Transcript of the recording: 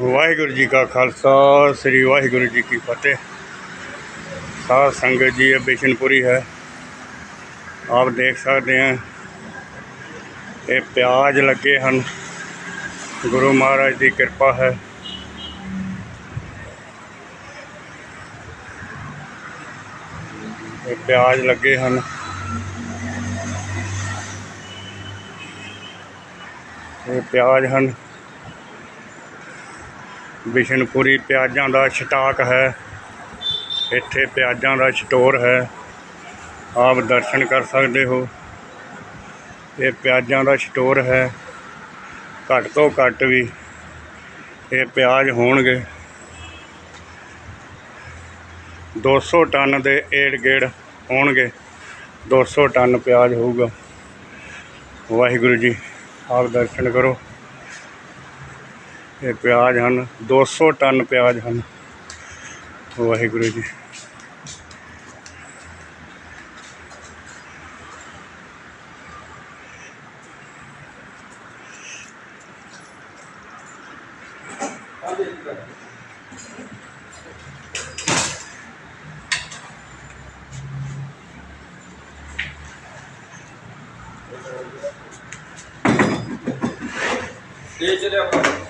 ਵਾਹਿਗੁਰੂ ਜੀ ਕਾ ਖਾਲਸਾ, ਸ੍ਰੀ ਵਾਹਿਗੁਰੂ ਜੀ ਕੀ ਫਤਿਹ। ਸਾਧ ਸੰਗਤ ਜੀ, ਇਹ ਬਿਸ਼ਨਪੁਰੀ ਹੈ। ਆਪ ਦੇਖ ਸਕਦੇ हैं ਇਹ ਪਿਆਜ਼ ਲੱਗੇ ਹਨ। ਗੁਰੂ ਮਹਾਰਾਜ ਦੀ ਕਿਰਪਾ ਹੈ। ਇਹ ਪਿਆਜ਼ ਲੱਗੇ ਹਨ। ਇਹ ਪਿਆਜ਼ ਹਨ। ਬਿਸ਼ਨਪੁਰੀ ਪਿਆਜ਼ਾਂ ਦਾ ਸਟਾਕ ਹੈ। ਇੱਥੇ ਪਿਆਜ਼ਾਂ ਦਾ ਸਟੋਰ ਹੈ। ਆਪ ਦਰਸ਼ਨ ਕਰ ਸਕਦੇ ਹੋ। ਇਹ ਪਿਆਜ਼ਾਂ ਦਾ ਸਟੋਰ ਹੈ। ਘੱਟ ਤੋਂ ਘੱਟ ਵੀ ਇਹ ਪਿਆਜ਼ ਹੋਣਗੇ। 200 ਟਨ ਦੇ ਏੜ ਗੇੜ ਹੋਣਗੇ। 200 ਟਨ ਪਿਆਜ਼ ਹੋਊਗਾ। ਵਾਹਿਗੁਰੂ ਜੀ, ਆਪ ਦਰਸ਼ਨ ਕਰੋ। ਇਹ ਪਿਆਜ਼ ਹਨ 200 ਟਨ ਪਿਆਜ਼ ਹਨ ਵਾਹਿਗੁਰੂ ਜੀ ਇਹ ਜਿਹੜੇ ਆਪਾਂ